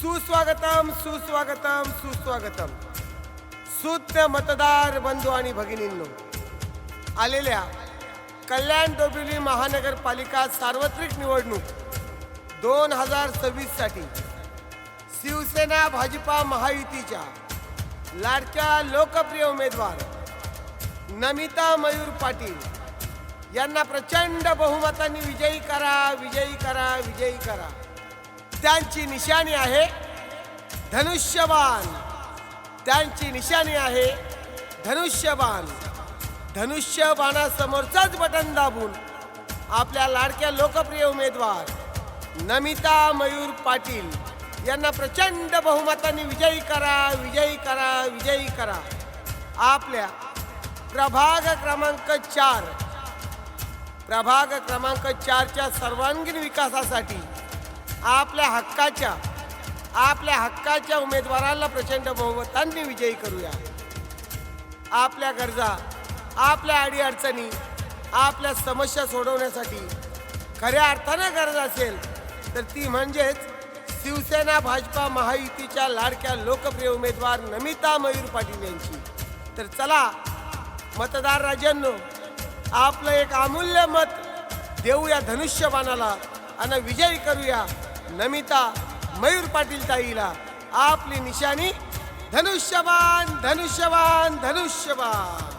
सुस्वागतम सुस्वागतम सुस्वागतम. सुज्ञ मतदार बंधू आणि भगिनींनो आलेल्या कल्याण डोंबिवली महानगरपालिका सार्वत्रिक निवडणूक दोन हजार सव्वीससाठी शिवसेना भाजपा महायुतीच्या लाडक्या लोकप्रिय उमेदवार नमिता मयूर पाटील यांना प्रचंड बहुमतांनी विजयी करा विजयी करा विजयी करा. त्यांची निशाणी आहे धनुष्यबाण. त्यांची निशाणी आहे धनुष्यबाण. धनुष्यबाणासमोरचाच बटन दाबून आपल्या लाडक्या लोकप्रिय उमेदवार नमिता मयूर पाटील यांना प्रचंड बहुमताने विजयी करा विजयी करा विजयी करा. आपल्या प्रभाग क्रमांक चार. प्रभाग क्रमांक चारच्या सर्वांगीण विकासासाठी आपल्या हक्काच्या आपल्या हक्काच्या उमेदवाराला प्रचंड बहुमतांनी विजयी करूया. आपल्या गरजा आपल्या अडीअडचणी आपल्या समस्या सोडवण्यासाठी खऱ्या अर्थानं गरज असेल तर ती म्हणजेच शिवसेना भाजपा महायुतीच्या लाडक्या लोकप्रिय उमेदवार नमिता मयूर पाटील यांची. तर चला मतदार राजांनो आपलं एक अमूल्य मत देऊया धनुष्यबाणाला आणि विजयी करूया नमिता मयूर पाटील ताईला आपली निशाणी. धनुष्यवान धनुष्यवान धनुष्यवान